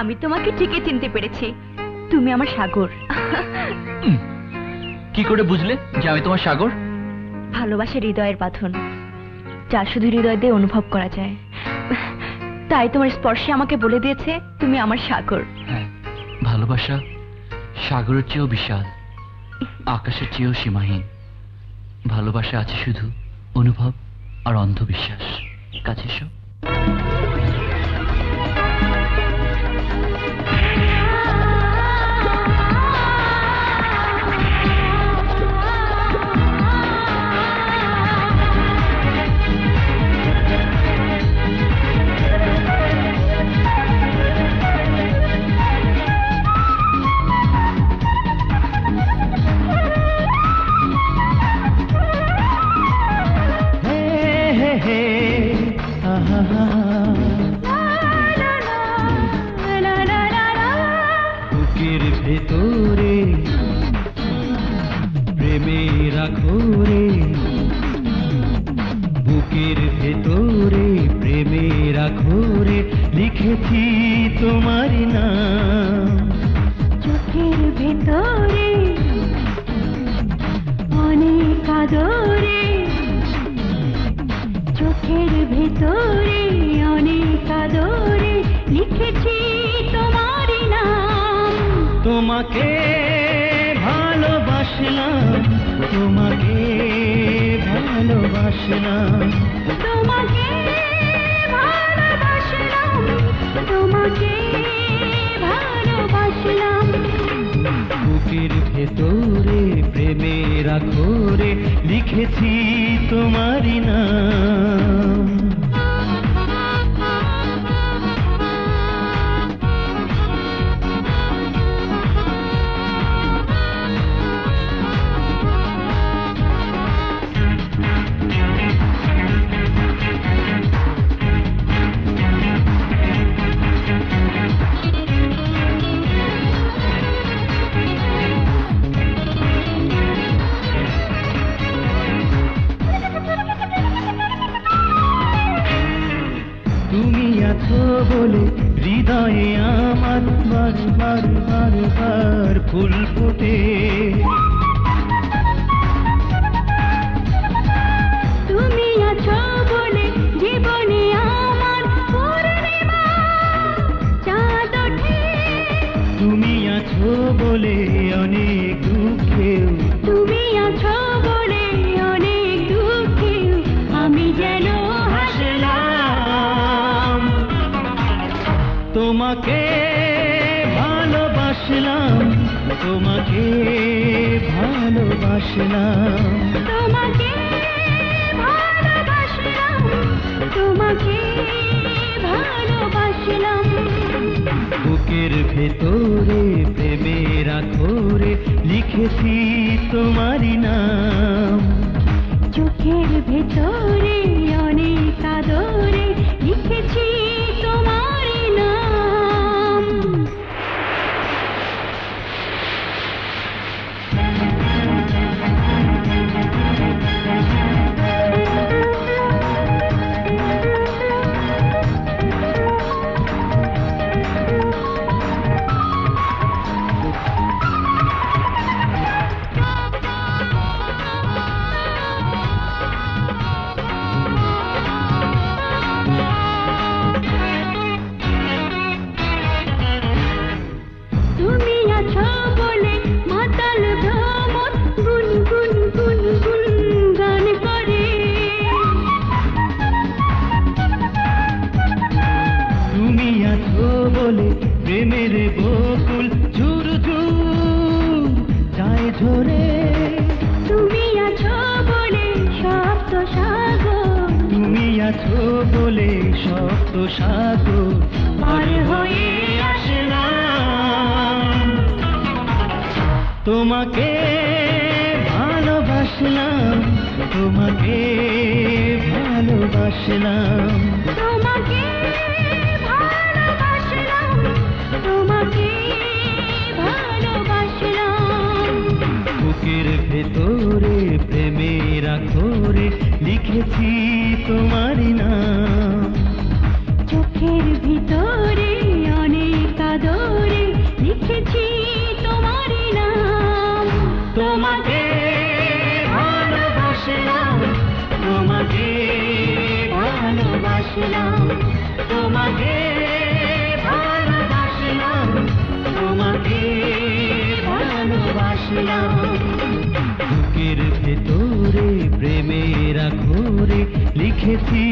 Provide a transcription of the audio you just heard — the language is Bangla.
আমি তোমাকে ঠিকই চিনতে পেরেছি। তুমি আমার সাগর। কি করে বুঝলে যে আমি তোমার সাগর? ভালোবাসা হৃদয়ের বাঁধন যা শুধু হৃদয় দিয়ে অনুভব করা যায়। তাই তোমার স্পর্শে আমাকে বলে দিয়েছে তুমি আমার সাগর। হ্যাঁ ভালোবাসা সাগরের চেয়েও বিশাল আকাশের চেয়েও সীমাহীন। ভালোবাসা আছে শুধু অনুভব আর অন্ধবিশ্বাস। কাছে এসো। বুকের প্রেমের আখরে বুকের ভেতরে লিখেছি তোমার নাম। চোখের ভেতরে লিখেছি তোমার নাম। তোমাকে ভালোবাসলাম তোমাকে ভালোবাসলাম। তোমাকে ভালোবাসলাম তোমাকে ভালোবাসলাম। বুকের ভেতরে প্রেমের আখরে লিখেছি তোমারই নাম। বলে হৃদয়ে আমার বার বার বার বার ফুল ফুটে। তুমি আছো বলে জীবনে আমার চাঁদ ওঠে। তুমি আছো বলে অনেক দুঃখেও তুমি আছো তোমাকে ভালোবাসলাম। তোমাকে ভালোবাসলাম তোমাকে ভালোবাসলাম। বুকের ভেতরে প্রেমের আখরে লিখেছি তোমারই নাম। চোখের ভেতরে অনেক আদরে লিখেছি বলে প্রেমের বকুল ঝুর ঝুর যায় ঝরে। তুমি আছো বলে সপ্ত সাগর। তুমি আছো বলে সপ্ত সাগর পার হয়ে তোমাকে ভালোবাসলাম তোমাকে ভালোবাসলাম তোমাকে ভালোবাসলাম। তোমাকে ভালোবাসলাম বুকের ভেতরে প্রেমের আখরে লিখেছি তোমার নাম। চোখের ভিতরে অনেক আদরে লিখেছি তোমার নাম। তোমাকে ভালোবাসলাম তোমাকে ভালোবাসলাম তোমাকে ভালোবাসলাম বুকের ভেতরে প্রেমের আখরে লিখেছি